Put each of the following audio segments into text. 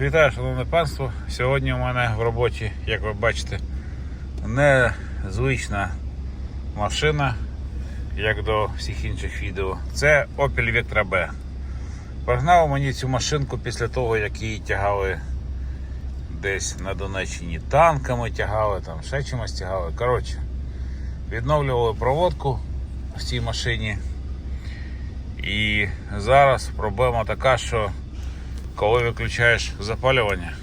Вітаю, шановне панство. Сьогодні у мене в роботі, як ви бачите, незвична машина, як до всіх інших відео. Це Opel Vectra B. Прогнав мені цю машинку після того, як її тягали десь на Донеччині танками тягали, там ще чимось тягали. Коротше, відновлювали проводку в цій машині. І зараз проблема така, що коли виключаєш запалювання,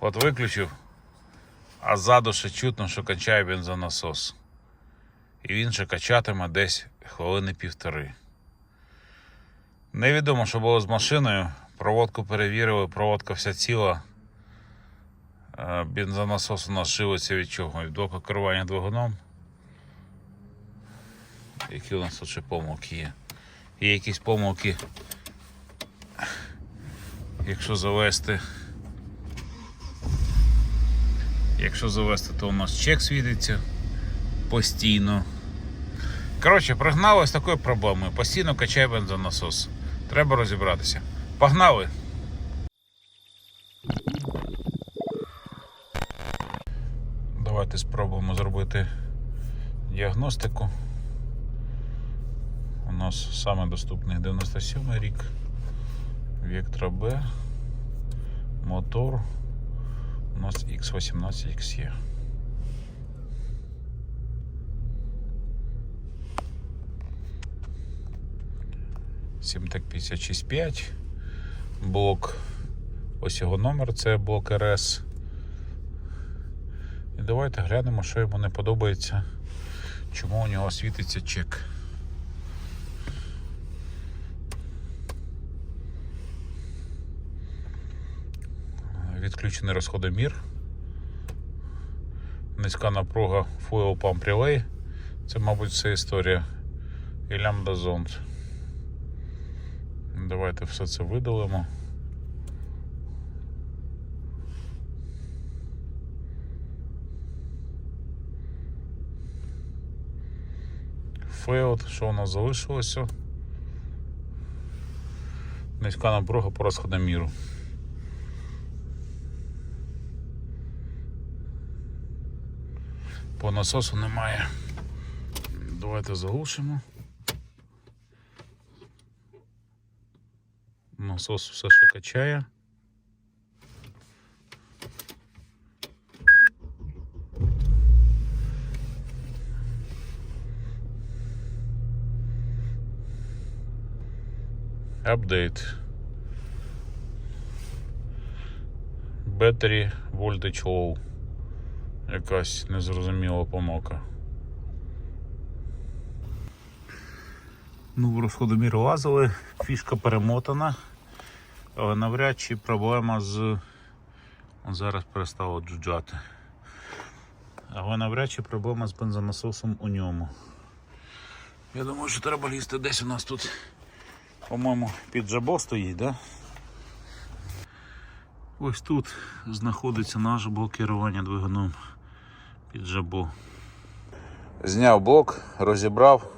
от виключив, а ззаду ще чутно, що качає бензонасос. І він ще качатиме десь хвилини півтори. Невідомо, що було з машиною. Проводку перевірили, проводка вся ціла. Е, Бензонасос у нас живиться від чого? Від блоку керування двигуном. Які у нас тут ще помилки є? Є якісь помилки Якщо завести. Якщо завести, то у нас чек світиться постійно. Коротше, прогнали з такою проблемою. Постійно качає бензонасос. Треба розібратися. Погнали! Давайте спробуємо зробити діагностику. Нас саме доступний 97 рік. Vectra B. Мотор. У нас X18XE. Сімтек 565. Блок. Ось його номер, це блок РС. І давайте глянемо, що йому не подобається. Чому у нього світиться чек. Відключений розходомір. Низька напруга Fuel Pump Relay. Це, мабуть, вся історія. І лямбда зонд. Давайте все це видалимо. Failed, що у нас залишилося? Низька напруга по розходоміру. Насосу немає. Давайте заглушимо. Насос все ще качає. Апдейт. Battery voltage low. Якась незрозуміла помилка. Ну, в розходомір лазили, фішка перемотана, але навряд чи проблема з. Зараз перестало джуджати. Але навряд чи проблема з бензонасосом у ньому. Я думаю, що треба лізти десь у нас тут, по-моєму, під жабо стоїть, да? Ось тут знаходиться наш блок керування двигуном під жабо. Зняв блок, розібрав.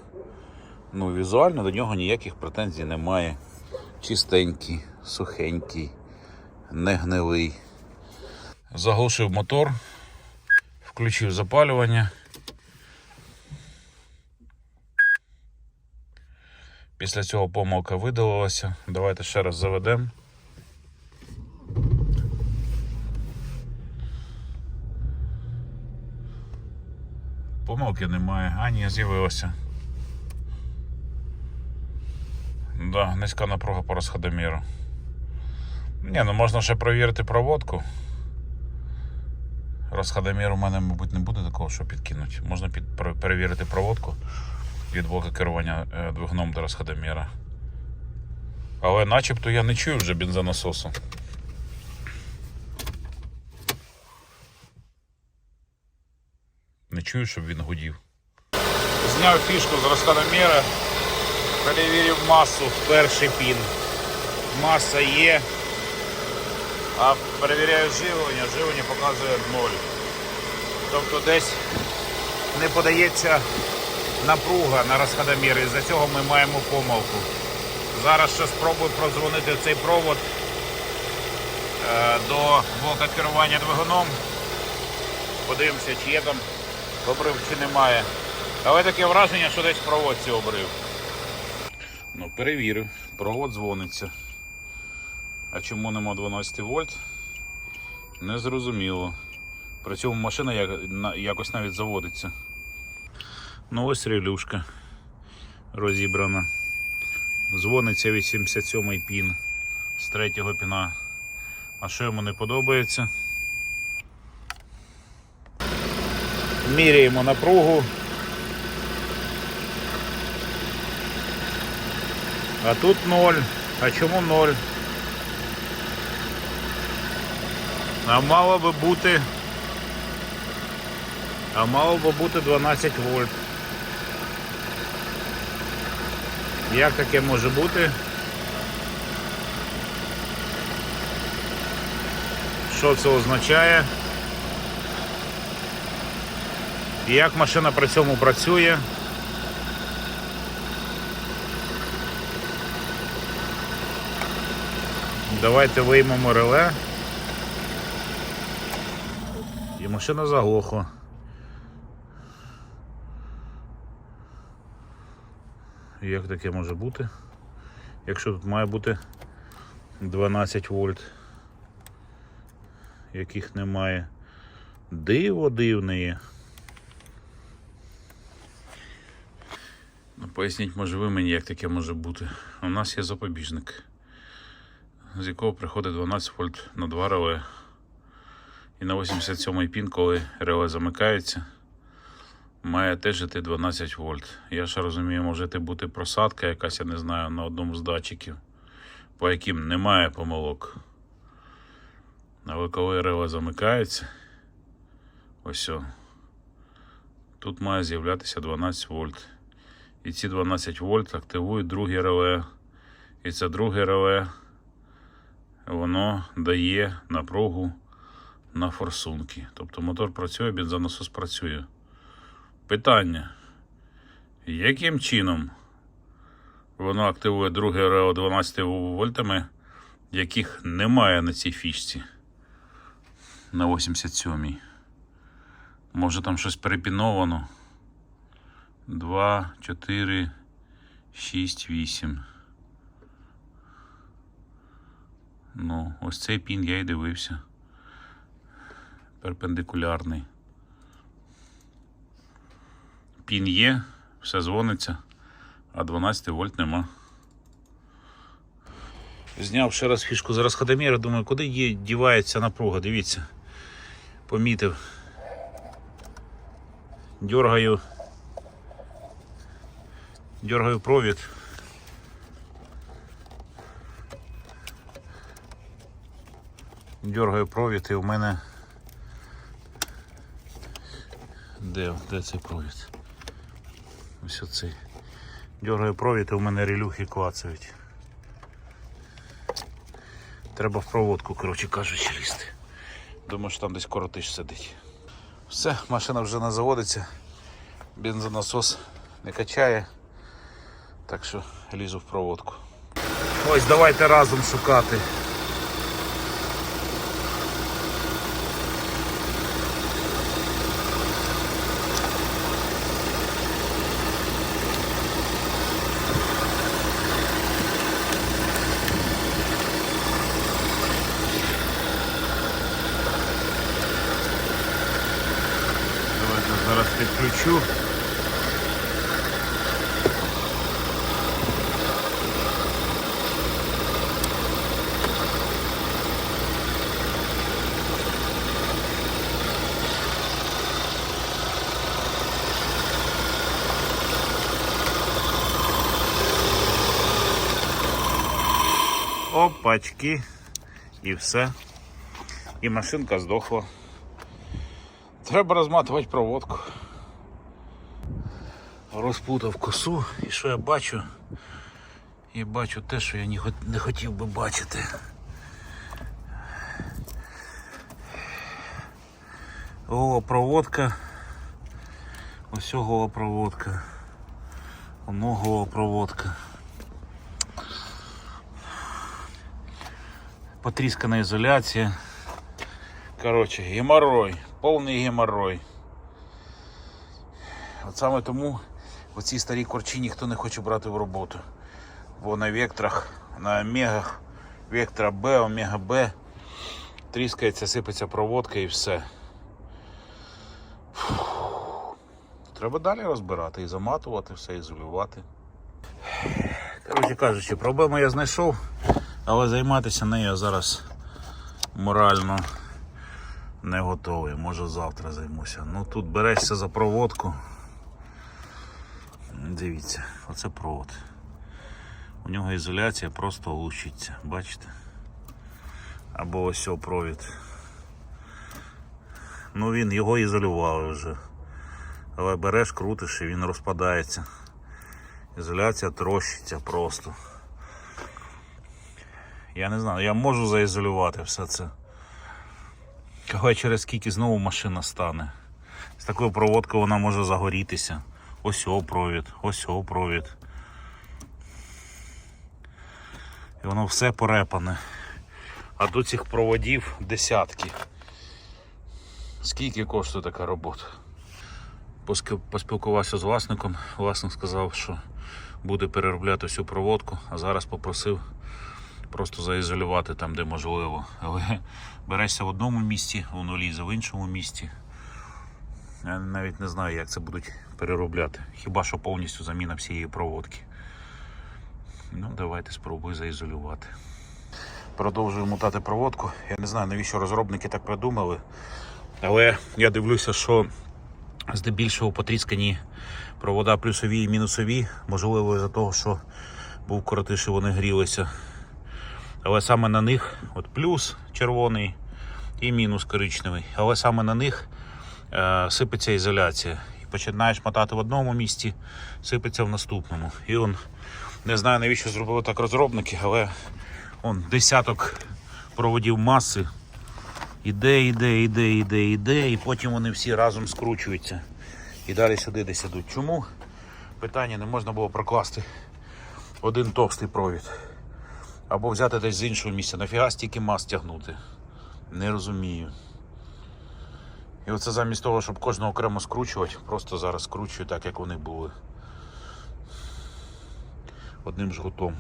Ну, візуально до нього ніяких претензій немає. Чистенький, сухенький, не гнилий. Заглушив мотор, включив запалювання. Після цього помилка видалилася. Давайте ще раз заведемо. Помилки немає, а ні, з'явилося. Да, низька напруга по розходоміру. Ні, ну можна ще перевірити проводку. Розходомір у мене, мабуть, не буде такого, що підкинуть. Можна під, пере- перевірити проводку від блока керування е, двигуном до розходоміра. Але начебто я не чую вже бензонасосу. Чую, щоб він гудів. Зняв фішку з розходоміра, перевірив масу в перший пін. Маса є. А перевіряю живлення, живлення показує 0. Тобто десь не подається напруга на розходомір, і за цього ми маємо помилку. Зараз ще спробую продзвонити цей провод е, до блока керування двигуном. Подивимося, чи є там обрив, чи немає. Але таке враження, що десь в проводці обрив. Ну, перевірив, провод дзвониться. А чому нема 12 вольт? Не зрозуміло. При цьому машина як- на- якось навіть заводиться. Ну ось релюшка розібрана. Дзвониться 87-й пін з третього піна. А що йому не подобається? Міряємо напругу. А тут 0. А чому 0? А мало би бути. А мало би бути 12 вольт. Як таке може бути? Що це означає? І як машина при цьому працює? Давайте виймемо реле. І машина заглохла. Як таке може бути? Якщо тут має бути 12 вольт, яких немає. Диво дивне є. Поясніть, може ви мені, як таке може бути. У нас є запобіжник, з якого приходить 12 вольт на 2 реле. І на 87-й пін, коли реле замикається, має теж іти 12 вольт. Я ще розумію, може ти бути просадка якась, я не знаю, на одному з датчиків, по яким немає помилок. Але коли реле замикається, ось о, тут має з'являтися 12 вольт. І ці 12 вольт активують друге реле. І це друге реле, воно дає напругу на форсунки. Тобто мотор працює, бензонасос працює. Питання. Яким чином воно активує друге РЕО 12 вольтами, яких немає на цій фішці на 87-й? Може там щось перепіновано? 2, 4, 6, 8. Ну, ось цей пін я і дивився. Перпендикулярний. Пін є, все дзвониться, а 12 вольт нема. Зняв ще раз фішку з розходоміра, думаю, куди є, дівається напруга, дивіться. Помітив. Дергаю. Дергаю провід. Дергаю провід і у мене. Де, де цей провід? Ось оцей. Дергаю провід і у мене релюхи клацають. Треба в проводку, коротше кажучи, лізти. Думаю, що там десь коротиш сидить. Все, машина вже не заводиться. Бензонасос не качає. Так що лізу в проводку. Ось давайте разом шукати. Давайте зараз підключу. Опачки. І все. І машинка здохла. Треба розматувати проводку. Розпутав косу і що я бачу? Я бачу те, що я не хотів би бачити. Голопроводка. Ось голопроводка. Воно голопроводка. Потріскана ізоляція. Коротше, геморрой, повний геморрой. От саме тому оці старі корчі ніхто не хоче брати в роботу. Бо на векторах, на омегах, вектора Б, омега Б, тріскається, сипеться проводка і все. Фух. Треба далі розбирати і заматувати все, ізолювати. Коротше кажучи, проблему я знайшов, але займатися нею я зараз морально не готовий. Може завтра займуся. Ну тут берешся за проводку. Дивіться, оце провод. У нього ізоляція просто лучиться, бачите? Або ось о провід. Ну він його ізолювали вже. Але береш, крутиш і він розпадається. Ізоляція трощиться просто. Я не знаю, я можу заізолювати все це. Але через скільки знову машина стане. З такою проводкою вона може загорітися. Ось о провід, ось о провід. І воно все порепане. А до цих проводів десятки. Скільки коштує така робота? Поспілкувався з власником. Власник сказав, що буде переробляти всю проводку, а зараз попросив просто заізолювати там, де можливо. Але берешся в одному місці, воно лізе в іншому місці. Я навіть не знаю, як це будуть переробляти. Хіба що повністю заміна всієї проводки. Ну, давайте спробую заізолювати. Продовжую мутати проводку. Я не знаю, навіщо розробники так придумали. Але я дивлюся, що здебільшого потріскані провода плюсові і мінусові. Можливо, із-за того, що був коротише, вони грілися. Але саме на них, от плюс червоний і мінус коричневий. Але саме на них е, сипеться ізоляція. І починаєш мотати в одному місці, сипеться в наступному. І он не знаю навіщо зробили так розробники, але он десяток проводів маси. Іде, іде, іде, іде, іде, і потім вони всі разом скручуються. І далі сюди десь ідуть. Чому? Питання не можна було прокласти один товстий провід. Або взяти десь з іншого місця. Нафіга стільки мас тягнути? Не розумію. І оце замість того, щоб кожного окремо скручувати, просто зараз скручую так, як вони були. Одним жгутом.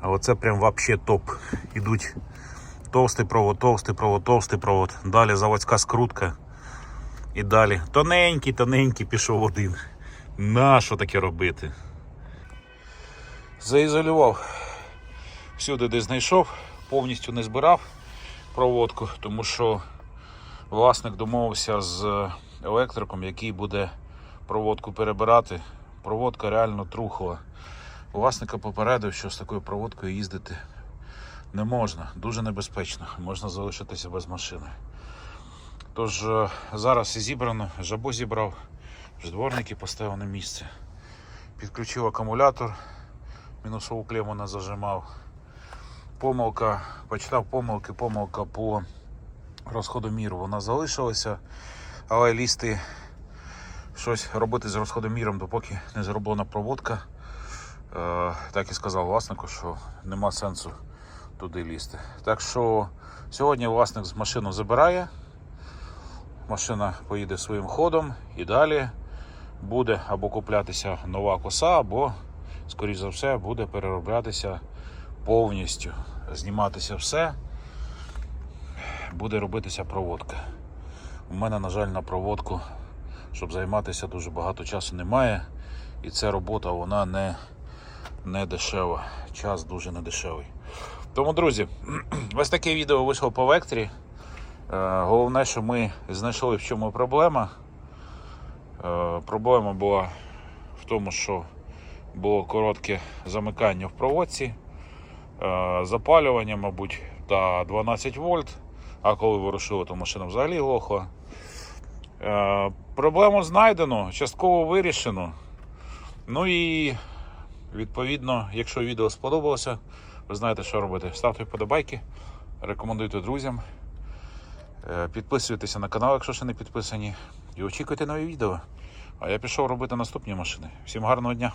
А оце прям вообще топ. Ідуть товстий провод, товстий провод, товстий провод. Далі заводська скрутка. І далі тоненький, тоненький пішов один. На що таке робити? Заізолював всюди, де знайшов, повністю не збирав проводку, тому що власник домовився з електриком, який буде проводку перебирати. Проводка реально трухова. Власника попередив, що з такою проводкою їздити не можна, дуже небезпечно, можна залишитися без машини. Тож е, зараз все зібрано, жабо зібрав, вже дворники поставив на місце. Підключив акумулятор, мінусову клему не зажимав. Помилка, почитав помилки, помилка по розходоміру. Вона залишилася, але лізти щось робити з розходоміром, допоки не зроблена проводка. Е, так і сказав власнику, що нема сенсу туди лізти. Так що сьогодні власник з машину забирає. Машина поїде своїм ходом і далі буде або куплятися нова коса, або, скоріш за все, буде перероблятися повністю. Зніматися все, буде робитися проводка. У мене, на жаль, на проводку, щоб займатися дуже багато часу немає. І ця робота вона не, не дешева. Час дуже недешевий. Тому, друзі, ось таке відео вийшло по векторі. Е, Головне, що ми знайшли в чому проблема. Е, Проблема була в тому, що було коротке замикання в проводці, запалювання, мабуть, та 12 вольт. А коли вирушили, то машина взагалі глохла. Е, Проблему знайдено, частково вирішено. Ну і відповідно, якщо відео сподобалося, ви знаєте, що робити. Ставте вподобайки, рекомендуйте друзям. Е, Підписуйтеся на канал, якщо ще не підписані. І очікуйте нові відео. А я пішов робити наступні машини. Всім гарного дня!